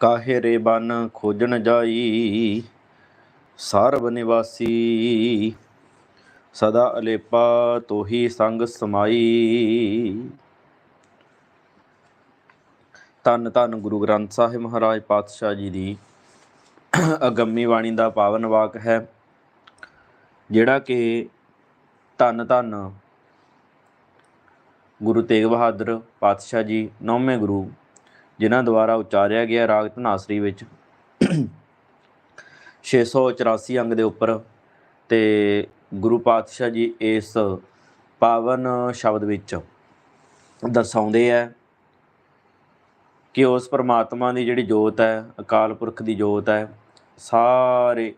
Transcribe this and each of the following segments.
ਕਾਹੇ ਰੇ ਬਨ ਖੋਜਣ ਜਾਈ? ਸਰਬ ਨਿਵਾਸੀ, ਸਦਾ ਅਲੇਪਾ ਤੋਹੀ ਸੰਗ ਸਮਾਈ। ਧੰਨ ਧੰਨ ਗੁਰੂ ਗ੍ਰੰਥ ਸਾਹਿਬ ਮਹਾਰਾਜ ਪਾਤਸ਼ਾਹ ਜੀ ਦੀ ਅਗੰਮੀ ਬਾਣੀ ਦਾ ਪਾਵਨ ਵਾਕ ਹੈ, ਜਿਹੜਾ ਕਿ ਧੰਨ ਧੰਨ ਗੁਰੂ ਤੇਗ ਬਹਾਦਰ ਪਾਤਸ਼ਾਹ ਜੀ ਨੌਵੇਂ ਗੁਰੂ, ਜਿਨ੍ਹਾਂ ਦੁਆਰਾ ਉਚਾਰਿਆ ਗਿਆ ਰਾਗ ਧਨਾਸਰੀ ਵਿੱਚ। 684 ਅੰਗ ਦੇ ਉੱਪਰ ਤੇ ਗੁਰੂ ਪਾਤਸ਼ਾਹ ਜੀ ਇਸ ਪਾਵਨ ਸ਼ਬਦ ਵਿੱਚ ਦਰਸਾਉਂਦੇ ਹੈ ਕਿ ਉਸ ਪਰਮਾਤਮਾ ਦੀ ਜਿਹੜੀ ਜੋਤ ਹੈ, ਅਕਾਲ ਪੁਰਖ ਦੀ ਜੋਤ ਹੈ, ਸਾਰੇ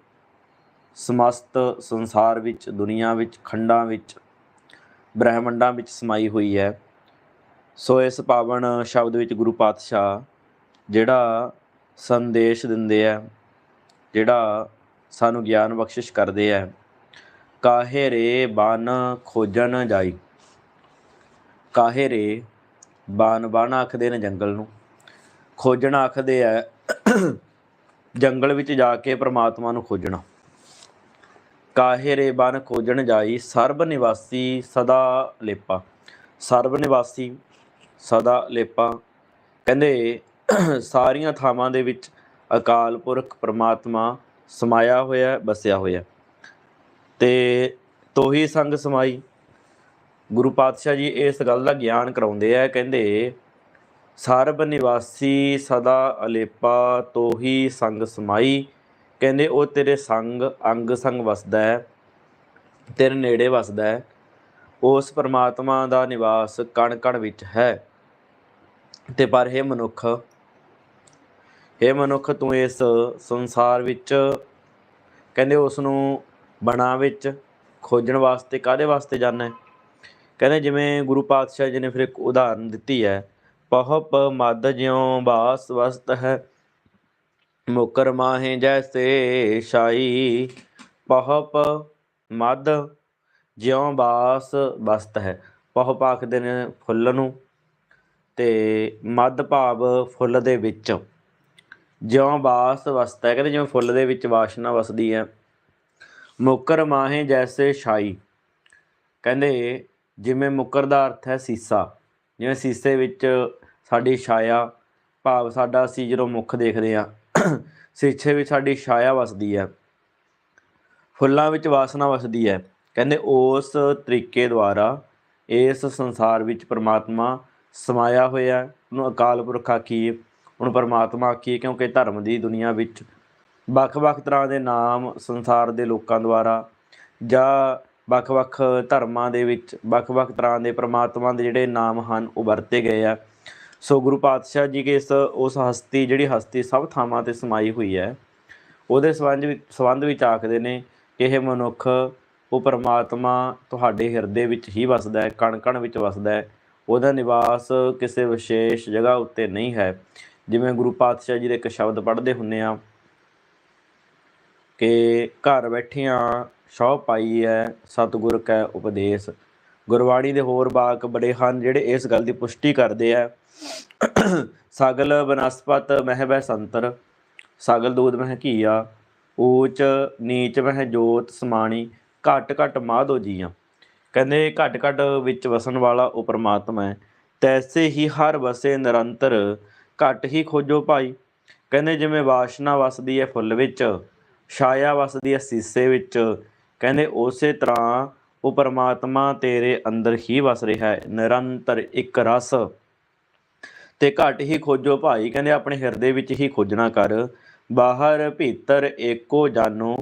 ਸਮਸਤ ਸੰਸਾਰ ਵਿੱਚ, ਦੁਨੀਆ ਵਿੱਚ, ਖੰਡਾਂ ਵਿੱਚ ਬ੍ਰਹਿਮੰਡਾਂ ਵਿੱਚ ਸਮਾਈ ਹੋਈ ਹੈ। ਸੋ ਇਸ ਪਾਵਨ ਸ਼ਬਦ ਵਿੱਚ ਗੁਰੂ ਪਾਤਸ਼ਾਹ ਜਿਹੜਾ ਸੰਦੇਸ਼ ਦਿੰਦੇ ਆ, ਜਿਹੜਾ ਸਾਨੂੰ ਗਿਆਨ ਬਖਸ਼ਿਸ਼ ਕਰਦੇ ਆ, ਕਾਹੇ ਰੇ ਬਨ ਖੋਜਣ ਜਾਈ, ਕਾਹੇ ਰੇ ਬਨ ਬਨ ਆਖਦੇ ਨੇ ਜੰਗਲ ਨੂੰ। ਖੋਜਣ ਆਖਦੇ ਆ, ਜੰਗਲ ਵਿੱਚ ਜਾ ਕੇ ਪ੍ਰਮਾਤਮਾ ਨੂੰ ਖੋਜਣਾ। ਕਾਹੇ ਰੇ ਬਨ ਖੋਜਣ ਜਾਈ, ਸਰਬ ਨਿਵਾਸੀ ਸਦਾ ਲੇਪਾ। ਸਰਬ ਨਿਵਾਸੀ ਸਦਾ ਲੇਪਾ। ਕਹਿੰਦੇ, ਸਾਰੀਆਂ ਥਾਵਾਂ ਦੇ ਵਿੱਚ ਅਕਾਲ ਪੁਰਖ ਪ੍ਰਮਾਤਮਾ ਸਮਾਇਆ ਹੋਇਆ, ਬਸਿਆ ਹੋਇਆ। ਤੇ ਤੋਹੀ ਸੰਗ ਸਮਾਈ। ਗੁਰੂ ਪਾਤਸ਼ਾਹ ਜੀ ਇਸ ਗੱਲ ਦਾ ਗਿਆਨ ਕਰਾਉਂਦੇ ਆ, ਕਹਿੰਦੇ, ਸਰਬ ਨਿਵਾਸੀ ਸਦਾ ਅਲੇਪਾ, ਤੋਹੀ ਸੰਗ ਸਮਾਈ। ਕਹਿੰਦੇ ਉਹ ਤੇਰੇ ਸੰਗ ਅੰਗ ਸੰਗ ਵਸਦਾ ਹੈ, ਤੇਰੇ ਨੇੜੇ ਵਸਦਾ ਹੈ। ਉਸ ਪਰਮਾਤਮਾ ਦਾ ਨਿਵਾਸ ਕਣ ਕਣ ਵਿੱਚ ਹੈ। ਤੇ ਪਰ ਇਹ ਮਨੁੱਖ ਇਹ ਮਨੁੱਖ, ਤੂੰ ਇਸ ਸੰਸਾਰ ਵਿੱਚ ਕਹਿੰਦੇ ਉਸ ਨੂੰ ਬਣਾ ਵਿੱਚ ਖੋਜਣ ਵਾਸਤੇ ਕਾਦੇ ਵਾਸਤੇ ਜਾਣਾ ਹੈ? ਕਹਿੰਦੇ ਜਿਵੇਂ ਗੁਰੂ ਪਾਤਸ਼ਾਹ ਜੀ ਨੇ ਫਿਰ ਇੱਕ ਉਦਾਹਰਨ ਦਿੱਤੀ ਹੈ ਪਹਪ ਮਦ ਜਿਉ ਬਾਸ ਵਸਤ ਹੈ। ਮੁਕਰ ਮਾਹੇ ਜੈਸੇ ਸ਼ਾਈ ਪਹਪ ਮਦ ਜਿਉ ਬਾਸ ਬਸਤ ਹੈ। ਪਹਪ ਆਖਦੇ ਨੇ ਫੁੱਲ ਨੂੰ ਤੇ ਮਦ ਭਾਵ ਫੁੱਲ ਦੇ ਵਿੱਚ। ਜਿਉ ਬਾਸ ਵਸਤ ਹੈ, ਕਹਿੰਦੇ ਜਿਵੇਂ ਫੁੱਲ ਦੇ ਵਿੱਚ ਵਾਸ਼ਨਾ ਵਸਦੀ ਹੈ। ਮੁਕਰ ਮਾਹੇ ਜੈਸੇ ਛਾਈ, ਕਹਿੰਦੇ ਜਿਵੇਂ ਮੁਕਰ ਦਾ ਅਰਥ ਹੈ ਸੀਸਾ। ਜਿਵੇਂ ਸੀਸੇ ਵਿੱਚ ਸਾਡੀ ਛਾਇਆ, ਭਾਵ ਸਾਡਾ ਅਸੀਂ ਜਦੋਂ ਮੁੱਖ ਦੇਖਦੇ ਆ ਸੀਸੇ ਵਿੱਚ ਸਾਡੀ ਛਾਇਆ ਵਸਦੀ ਹੈ। ਫੁੱਲਾਂ ਵਿੱਚ ਵਾਸਨਾ ਵਸਦੀ ਹੈ। ਕਹਿੰਦੇ ਉਸ ਤਰੀਕੇ ਦੁਆਰਾ ਇਸ ਸੰਸਾਰ ਵਿੱਚ ਪਰਮਾਤਮਾ ਸਮਾਇਆ ਹੋਇਆ ਉਹਨੂੰ ਅਕਾਲ ਪੁਰਖ ਆਖੀਏ, ਉਹਨੂੰ ਪਰਮਾਤਮਾ ਆਖੀਏ, ਕਿਉਂਕਿ ਧਰਮ ਦੀ ਦੁਨੀਆ ਵਿੱਚ ਵੱਖ-ਵੱਖ ਤਰ੍ਹਾਂ ਦੇ ਨਾਮ ਸੰਸਾਰ ਦੇ ਲੋਕਾਂ ਦੁਆਰਾ ਜਾਂ ਵੱਖ-ਵੱਖ ਧਰਮਾਂ ਦੇ ਵਿੱਚ ਵੱਖ-ਵੱਖ ਤਰ੍ਹਾਂ ਦੇ ਪਰਮਾਤਮਾ ਦੇ ਜਿਹੜੇ ਨਾਮ ਹਨ, ਉਹ ਵਰਤੇ ਗਏ ਆ। ਸੋ ਗੁਰੂ ਪਾਤਸ਼ਾਹ ਜੀ ਕੇ ਇਸ ਉਸ ਹਸਤੀ, ਜਿਹੜੀ ਹਸਤੀ ਸਭ ਥਾਵਾਂ ਤੇ ਸਮਾਈ ਹੋਈ ਹੈ, ਉਹਦੇ ਸੰਬੰਧ ਵਿੱਚ ਸੰਬੰਧ ਵਿੱਚ ਆਖਦੇ ਨੇ ਕਿ ਇਹ ਮਨੁੱਖ ਉਹ ਪਰਮਾਤਮਾ ਤੁਹਾਡੇ ਹਿਰਦੇ ਵਿੱਚ ਹੀ ਵਸਦਾ ਹੈ, ਕਣ-ਕਣ ਵਿੱਚ ਵਸਦਾ ਹੈ। ਉਹਦਾ ਨਿਵਾਸ ਕਿਸੇ ਵਿਸ਼ੇਸ਼ ਜਗ੍ਹਾ ਉੱਤੇ ਨਹੀਂ ਹੈ। ਜਿਵੇਂ ਗੁਰੂ ਪਾਤਸ਼ਾਹ ਜੀ ਦੇ ਇੱਕ ਸ਼ਬਦ ਪੜ੍ਹਦੇ ਹੁੰਨੇ ਆ ਕਿ ਘਰ ਬੈਠਿਆਂ ਸ਼ੌ ਪਾਈ ਹੈ, ਸਤਿਗੁਰ ਕੈ ਉਪਦੇਸ਼। ਗੁਰਬਾਣੀ ਦੇ ਹੋਰ ਬਾਕ ਬੜੇ ਹਨ ਜਿਹੜੇ ਇਸ ਗੱਲ ਦੀ ਪੁਸ਼ਟੀ ਕਰਦੇ ਆ। ਸਗਲ ਬਨਸਪਤ ਮਹਿ ਬੈ ਸੰਤਰ, ਸਗਲ ਦੂਦ ਮਹਿ ਘੀਆ, ਊਚ ਨੀਚ ਮਹਿ ਜੋਤ ਸਮਾਣੀ, ਘਟ ਘਟ ਮਾਧੋ ਜੀਆਂ। ਕਹਿੰਦੇ ਘਟ ਘਟ ਵਿੱਚ ਵਸਣ ਵਾਲਾ ਉਹ ਪਰਮਾਤਮਾ ਹੈ। ਤੈਸੇ ਹੀ ਹਰ ਵਸੇ ਨਿਰੰਤਰ, ਘਟ ਹੀ ਖੋਜੋ ਭਾਈ। ਕਹਿੰਦੇ ਜਿਵੇਂ ਵਾਸ਼ਨਾ ਵਸਦੀ ਹੈ ਫੁੱਲ ਵਿੱਚ, ਛਾਇਆ ਵਸਦੀ ਹੈ ਸੀਸੇ ਵਿੱਚ। ਕਹਿੰਦੇ ਉਸੇ ਤਰ੍ਹਾਂ ਉਹ ਪਰਮਾਤਮਾ ਤੇਰੇ ਅੰਦਰ ਹੀ ਵਸ ਰਿਹਾ ਹੈ। ਨਿਰੰਤਰ ਇੱਕ ਰਸ। ਤੇ ਘਟ ਹੀ ਖੋਜੋ ਭਾਈ, ਕਹਿੰਦੇ ਆਪਣੇ ਹਿਰਦੇ ਵਿੱਚ ਹੀ ਖੋਜਣਾ ਕਰ। ਬਾਹਰ ਭੀਤਰ ਏਕੋ ਜਾਨੋ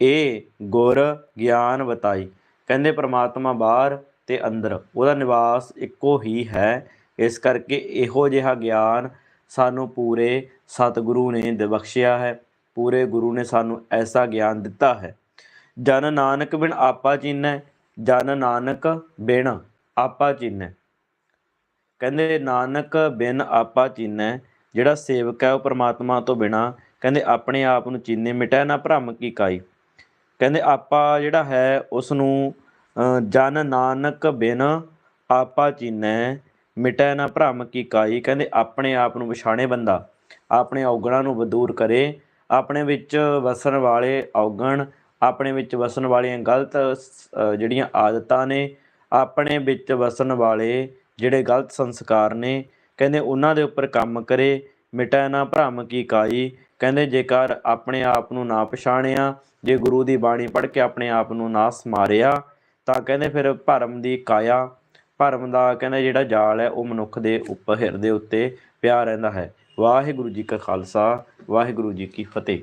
ਇਹ ਗੁਰ ਗਿਆਨ ਬਤਾਈ ਕਹਿੰਦੇ ਪ੍ਰਮਾਤਮਾ ਬਾਹਰ ਤੇ ਅੰਦਰ, ਉਹਦਾ ਨਿਵਾਸ ਇੱਕੋ ਹੀ ਹੈ। ਇਸ ਕਰਕੇ ਇਹੋ ਜਿਹਾ ਗਿਆਨ ਸਾਨੂੰ ਪੂਰੇ ਸਤਿਗੁਰੂ ਨੇ ਦ- ਬਖਸ਼ਿਆ ਹੈ। ਪੂਰੇ ਗੁਰੂ ਨੇ ਸਾਨੂੰ ਐਸਾ ਗਿਆਨ ਦਿੱਤਾ ਹੈ। ਜਨ ਨਾਨਕ ਬਿਨ ਆਪਾ ਚੀਨੈ ਜਨ ਨਾਨਕ ਬਿਨ ਆਪਾ ਚੀਨੈ। ਕਹਿੰਦੇ, ਨਾਨਕ ਬਿਨ ਆਪਾ ਚੀਨੈ, ਜਿਹੜਾ ਸੇਵਕ ਹੈ ਉਹ ਪ੍ਰਮਾਤਮਾ ਤੋਂ ਬਿਨਾ, ਕਹਿੰਦੇ, ਆਪਣੇ ਆਪ ਨੂੰ ਚੀਨੇ ਮਿਟੈ ਨਾ ਭ੍ਰਮ ਕੀ ਕਾਈ। ਕਹਿੰਦੇ, ਆਪਾ ਜਿਹੜਾ ਹੈ ਉਸ ਨੂੰ ਜਨ ਨਾਨਕ ਬਿਨ ਆਪਾ ਚੀਨੈ, ਮਿਟੈ ਨਾ ਭ੍ਰਮ ਕੀ ਕਾਈ। ਕਹਿੰਦੇ, ਆਪਣੇ ਆਪ ਨੂੰ ਵਿਛਾਣੇ ਬੰਦਾ, ਆਪਣੇ ਔਗਣਾਂ ਨੂੰ ਦੂਰ ਕਰੇ, ਆਪਣੇ ਵਿੱਚ ਵਸਣ ਵਾਲੇ ਔਗਣ ਆਪਣੇ ਵਿੱਚ ਵਸਣ ਵਾਲੀਆਂ ਗਲਤ ਜਿਹੜੀਆਂ ਆਦਤਾਂ ਨੇ, ਆਪਣੇ ਵਿੱਚ ਵਸਣ ਵਾਲੇ ਜਿਹੜੇ ਗਲਤ ਸੰਸਕਾਰ ਨੇ, ਕਹਿੰਦੇ ਉਹਨਾਂ ਦੇ ਉੱਪਰ ਕੰਮ ਕਰੇ, ਮਿਟੈ ਨਾ ਭ੍ਰਮ ਕੀ ਕਾਈ, ਕਹਿੰਦੇ ਜੇਕਰ ਆਪਣੇ ਆਪ ਨੂੰ ਨਾ ਪਛਾਣਿਆ, ਜੇ ਗੁਰੂ ਦੀ ਬਾਣੀ ਪੜ੍ਹ ਕੇ ਆਪਣੇ ਆਪ ਨੂੰ ਨਾ ਸਮਾਰਿਆ ਤਾਂ ਕਹਿੰਦੇ ਫਿਰ ਭਰਮ ਦੀ ਕਾਇਆ, ਭਰਮ ਦਾ ਕਹਿੰਦੇ ਜਿਹੜਾ ਜਾਲ ਹੈ ਉਹ ਮਨੁੱਖ ਦੇ ਉੱਪਰ ਹਿਰਦੇ ਉੱਤੇ ਪਿਆ ਰਹਿੰਦਾ ਹੈ। ਵਾਹਿਗੁਰੂ ਜੀ ਕਾ ਖਾਲਸਾ, ਵਾਹਿਗੁਰੂ ਜੀ ਕੀ ਫਤਿਹ।